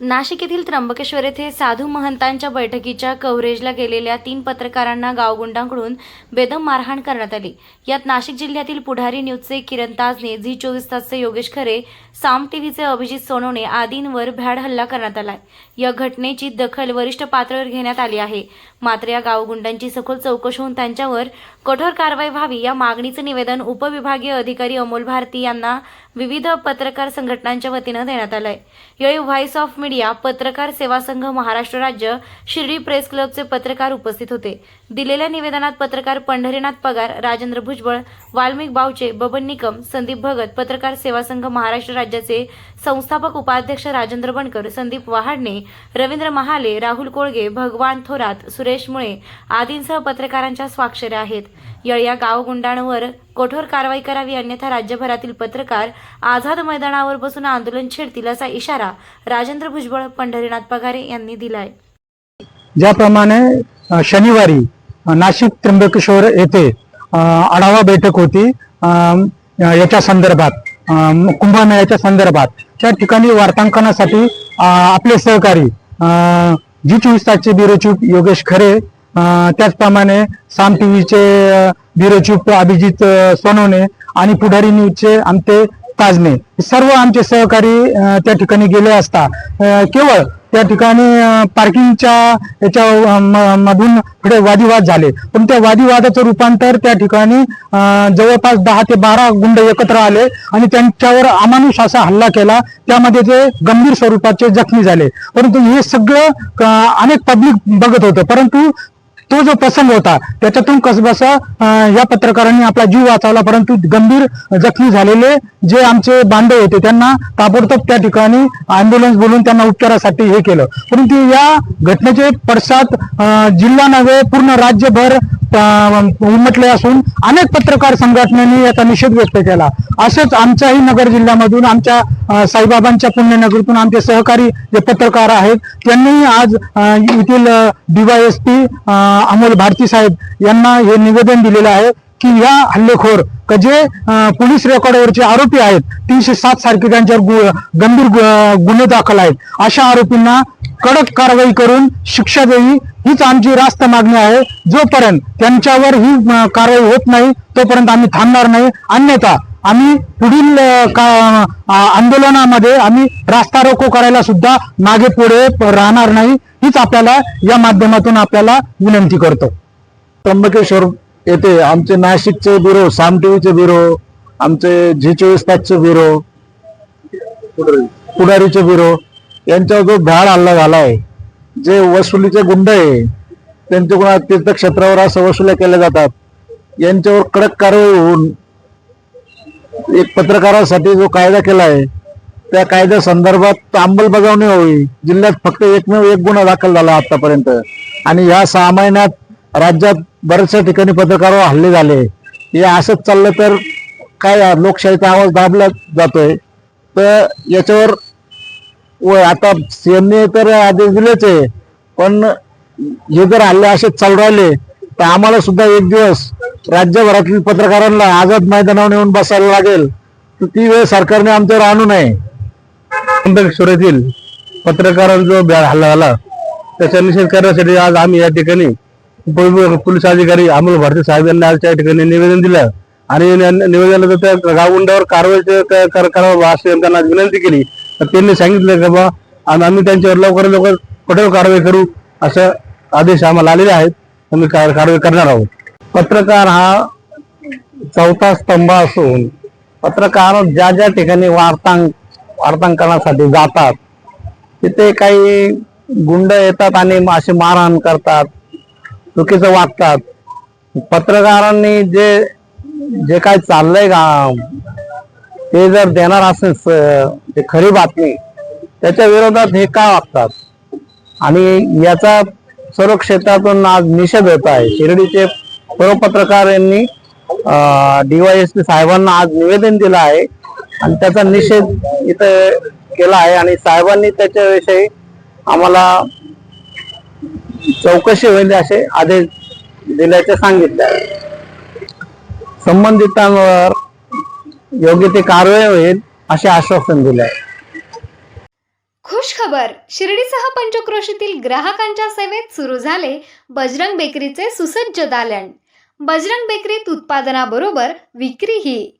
नाशिक येथील त्र्यंबकेश्वर येथे साधू महंतांच्या बैठकीच्या कव्हरेजला गेलेल्या तीन पत्रकारांना गावगुंडांकडून बेदम मारहाण करण्यात आली. यात नाशिक जिल्ह्यातील पुढारी न्यूजचे किरण ताजने झी चोवीस तासचे योगेश खरे साम टीव्हीचे अभिजित सोनवणे आदींवर भ्याड हल्ला करण्यात आलाय. या घटनेची दखल वरिष्ठ पातळीवर घेण्यात आली आहे. मात्र या गावगुंडांची सखोल चौकशी होऊन त्यांच्यावर कठोर कारवाई व्हावी या मागणीचे निवेदन उपविभागीय अधिकारी अमोल भारती यांना विविध पत्रकार संघटनांच्या वतीनं देण्यात आलंय. यावेळी व्हॉइस ऑफ मीडिया पत्रकार सेवा संघ महाराष्ट्र राज्य शिर्डी प्रेस क्लबचे पत्रकार उपस्थित होते. दिलेल्या निवेदनात पत्रकार पंढरीनाथ पगार राजेंद्र भुजबळ वाल्मिक बावचे बबन निकम संदीप भगत पत्रकार सेवा संघ महाराष्ट्र राज्याचे संस्थापक उपाध्यक्ष राजेंद्र बनकर संदीप वहाडणे रवींद्र महाले राहुल कोळगे भगवान थोरात सुरेश मुळे आदींसह पत्रकारांच्या स्वाक्षऱ्या आहेत. या गावगुंडांवर कठोर कारवाई करावी अन्यथा राज्यभरातील पत्रकार आझाद मैदानावर बसून आंदोलन छेडतील असा इशारा राजेंद्र भुजबळ पंढरीनाथ पगारे यांनी दिलाय. ज्याप्रमाणे शनिवारी नाशिक त्र्यंबकेश्वर येथे आढावा बैठक होती. याच्या संदर्भात कुंभमेळ्याच्या संदर्भात. त्या ठिकाणी वार्तांकनासाठी आपले सहकारी जी चोवीस तासचे ब्युरो चीफ योगेश खरे त्याचप्रमाणे साम टीव्हीचे अ, ब्युरो चीफ अभिजित सोनवणे आणि पुढारी न्यूजचे आमचे ताजने सर्व आमचे सहकारी त्या ठिकाणी गेले असता. केवळ त्या ठिकाणी पार्किंगच्या याच्या मधून थोडे वादिवाद झाले. पण त्या वादिवादाचं रूपांतर त्या ठिकाणी जवळपास दहा ते बारा गुंड एकत्र आले आणि त्यांच्यावर अमानुष असा हल्ला केला त्यामध्ये ते गंभीर स्वरूपाचे जखमी झाले. परंतु हे सगळं अनेक पब्लिक बघत होतं. परंतु तो जो प्रसंग होता त्याच्यातून कसबस या पत्रकारांनी आपला जीव वाचवला परंतु गंभीर जखमी झालेले जे आमचे बांधव होते त्यांना ताबडतोब त्या ठिकाणी अँब्युलन्स बोलून त्यांना उपचारासाठी हे केलं. परंतु या घटनेचे पडसाद जिल्हा नव्हे पूर्ण राज्यभर उमटले असून अनेक पत्रकार संघटनांनी याचा निषेध व्यक्त केला. असंच आमच्याही नगर जिल्ह्यामधून आमच्या साईबाबांच्या पुण्यनगरीतून आमचे सहकारी जे पत्रकार आहेत त्यांनी आज येथील डीवायएसपी अमोल भारती साहेब यांना हे निवेदन दिलेलं आहे की या हल्लेखोर जे पोलीस रेकॉर्डवरचे आरोपी आहेत तीनशे सात सारखे त्यांच्यावर गु- गंभीर गुन्हे दाखल आहेत. अशा आरोपींना कडक कारवाई करून शिक्षा द्यावी हीच आमची रास्त मागणी आहे. जोपर्यंत त्यांच्यावर ही कारवाई होत नाही तोपर्यंत आम्ही थांबणार नाही. अन्यथा आम्ही पुढील का- आंदोलनामध्ये आम्ही रास्ता रोको करायला सुद्धा मागे पुढे राहणार नाही. हीच आपल्याला या माध्यमातून आपल्याला विनंती करतो. त्र्यंबकेश्वर येथे आमचे नाशिकचे ब्युरो साम टीव्हीचे ब्युरो आमचे झी चोवीस तासचे ब्युरो पुढारीचे ब्युरो यांच्यावर जो भ्याड हल्ला झाला आहे जे वसुलीचे गुंड आहे त्यांच्याकडून तीर्थक्षेत्रावर असं वसुल्या केल्या जातात. यांच्यावर कडक कारवाई होऊन एक पत्रकारासाठी जो कायदा केला आहे त्या कायद्या संदर्भात अंमलबजावणी व्हावी जिल्ह्यात फक्त एकमेव एक गुन्हा दाखल झाला आतापर्यंत. आणि ह्या सहा महिन्यात राज्यात बऱ्याचशा ठिकाणी पत्रकारावर हल्ले झाले. हे असंच चाललं तर काय लोकशाहीचा आवाज दाबला जातोय? तर याच्यावर व आता सीएमने तर आदेश दिलेच आहे. पण हे जर हल्ले असेच चालू राहिले तर आम्हाला सुद्धा एक दिवस राज्यभरातील पत्रकारांना आझाद मैदानावर येऊन बसायला लागेल. तर ती वेळ सरकारने आमच्यावर आणू नये. येथील पत्रकारांचा जो बॅड हल्ला झाला त्याचा निषेध करण्यासाठी आज आम्ही या ठिकाणी पोलीस अधिकारी अमोल भारती साहेब यांनी आज त्या ठिकाणी निवेदन दिलं. आणि निवेदनाचं त्या गावगुंडावर कारवाई करावं अशी त्यांना विनंती केली. तर त्यांनी सांगितलं की बा आम- आम्ही त्यांच्यावर लवकर लवकर कठोर कारवाई करू असं आदेश आम्हाला आलेले आहेत. आम्ही कारवाई करणार आहोत. पत्रकार हा चौथा स्तंभ असून पत्रकार ज्या ज्या ठिकाणी वार्तांक वार्तांकनासाठी जातात. तिथे काही गुंड येतात आणि असे मारहाण करतात चुकीचं वागतात. पत्रकारांनी जे जे काय चाललंय का ते जर देणार असेल स- ते खरी बातमी त्याच्या विरोधात हे का वागतात? आणि याचा सर्व क्षेत्रातून आज निषेध होत आहे. शिर्डीचे सर्व पत्रकार यांनी डीवायएसपी साहेबांना आज निवेदन दिलं आहे आणि त्याचा निषेध इथं केला आहे आणि साहेबांनी त्याच्याविषयी आम्हाला चौकशी होईल असे आदेश दिल्याचे सांगितले आहे. संबंधितांवर योग्य ते कारवाई होईल असे आश्वासन दिले आहे. खुश खबर शिर्डीसह पंचक्रोशीतील ग्राहकांच्या सेवेत सुरू झाले बजरंग बेकरीचे सुसज्ज दालन. बजरंग बेकरीत उत्पादनाबरोबर विक्रीही.